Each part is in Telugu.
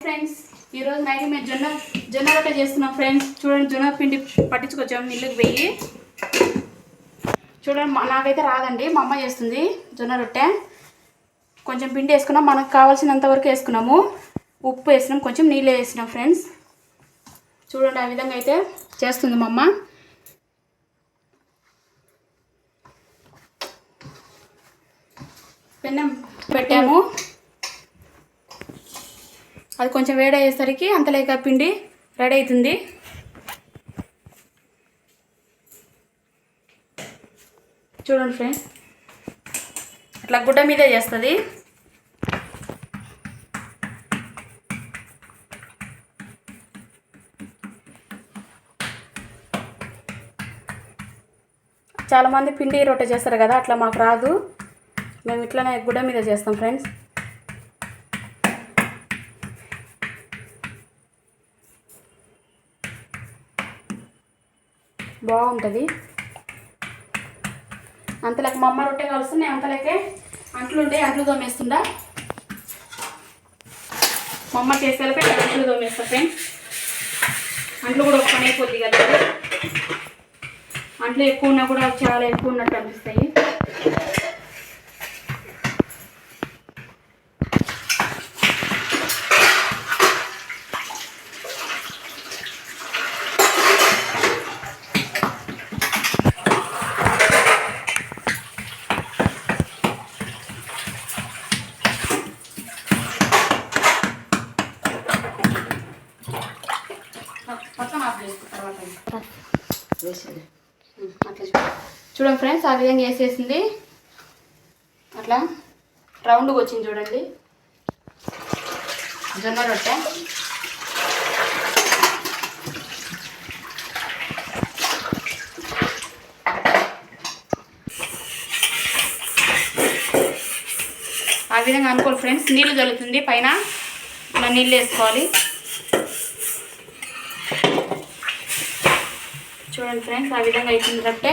ఫ్రెండ్స్ ఈ రోజు నైట్ మేము జొన్న జొన్న రొట్టె చేస్తున్నాం ఫ్రెండ్స్. చూడండి జొన్న పిండి పట్టించుకొచ్చాము నీళ్ళకి వెయ్యి చూడండి మా- నాకైతే రాదండి మా అమ్మ చేస్తుంది జొన్న రొట్టె. కొంచెం పిండి వేసుకున్నాం మనకు కావాల్సినంత వరకు వేసుకున్నాము. ఉప్పు వేసినాం కొంచెం నీళ్ళు వేసినాం ఫ్రెండ్స్. చూడండి ఆ విధంగా అయితే చేస్తుంది మా అమ్మ. పెన్నం పెట్టాము. అది కొంచెం వేడయ్యేసరికి అంతలేక పిండి రెడీ అవుతుంది. చూడండి ఫ్రెండ్స్. అట్లా గుడ్డ మీదే చేస్తుంది. చాలామంది పిండి రొట్టె చేస్తారు కదా అట్లా మాకు రాదు. మేము ఇట్లానే గుడ్డ మీద చేస్తాం ఫ్రెండ్స్. బాగుంటుంది. అంతలోకి మా అమ్మ రొట్టె కలుస్తున్నాయి అంతలోకే అంట్లు ఉంటే అంట్లు తోమేస్తుండా మా అమ్మ చేసే నేను అంట్లు తోమేస్తా ఫ్రెండ్స్ అంట్లు కూడా ఒక పని అయిపోద్ది కదా. అంట్లు ఎక్కువ ఉన్నా కూడా చాలా ఎక్కువ ఉన్నట్టు అనిపిస్తాయి. మొత్తం ఆఫ్ చేసుకో తర్వాత వేసేది ఉమ్, అట్లా చూ- చూడండి ఫ్రెండ్స్ ఆ విధంగా వేసేసింది. అట్లా రౌండ్గా వచ్చింది చూడండి. జొన్న రొట్టె. ఆ విధంగా అనుకోవాలి ఫ్రెండ్స్ నీళ్ళు జల్లుతుంది. పైన ఇలా నీళ్ళు వేసుకోవాలి. చూడండి ఫ్రెండ్స్ ఆ విధంగా అయిపోయింది రొట్టె.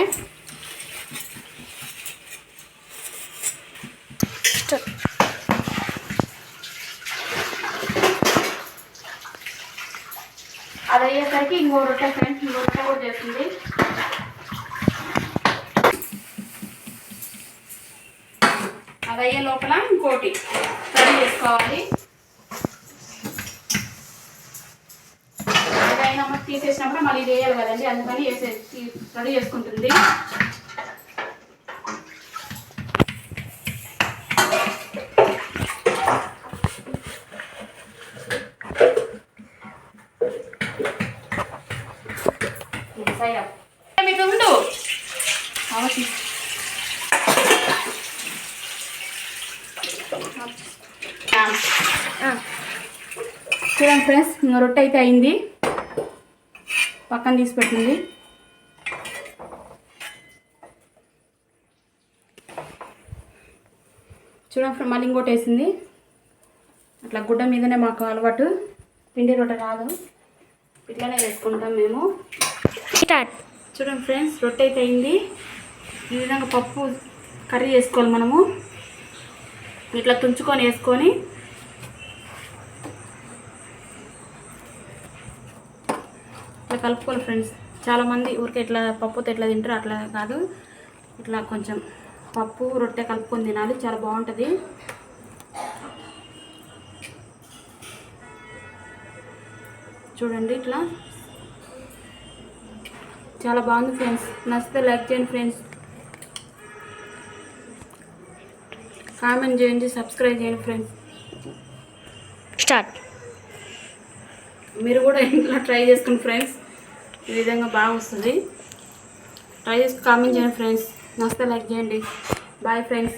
అది అయ్యేసరికి ఇంకో రొట్టె ఫ్రెండ్స్ ఇంకో రొట్టె కూడా చేస్తుంది. అది అయ్యే లోపల ఇంకోటి రెడీ చేసుకోవాలి ఏదైనా మనకు తీసేసినప్పుడు మళ్ళీ వేయాలి కదండి అందుకని వేసే రెడీ చేసుకుంటుంది. మీకు చూడండి ఫ్రెండ్స్ ఇంకా రొట్టె అయితే అయింది. పక్కన తీసి పెట్టింది. చూడండి ఫ్రెండ్ మళ్ళీ ఇంకోటి వేసింది. అట్లా గుడ్డ మీదనే మాకు అలవాటు. పిండి రొట్టె రాదు. ఇట్లానే వేసుకుంటాం మేము. స్టార్ట్ చూడండి ఫ్రెండ్స్ రొట్టె అయితే అయింది. ఈ విధంగా పప్పు కర్రీ చేసుకోవాలి మనము. ఇట్లా తుంచుకొని వేసుకొని ఇట్లా కలుపుకోవాలి ఫ్రెండ్స్. చాలామంది ఊరికే ఇట్లా పప్పుతో ఎట్లా తింటారు అట్లా కాదు. ఇట్లా కొంచెం పప్పు రొట్టె కలుపుకొని తినాలి. చాలా బాగుంటుంది. చూడండి ఇట్లా. చాలా బాగుంది ఫ్రెండ్స్. నచ్చితే లైక్ చేయండి ఫ్రెండ్స్. కామెంట్ చేయండి సబ్స్క్రైబ్ చేయండి ఫ్రెండ్స్. స్టార్ట్. మీరు కూడా ఇంట్లో ట్రై చేసుకోండి ఫ్రెండ్స్. ఈ విధంగా బాగా వస్తుంది ట్రై చేసి కామెంట్ చేయండి ఫ్రెండ్స్ నచ్చితే లైక్ చేయండి. Bye friends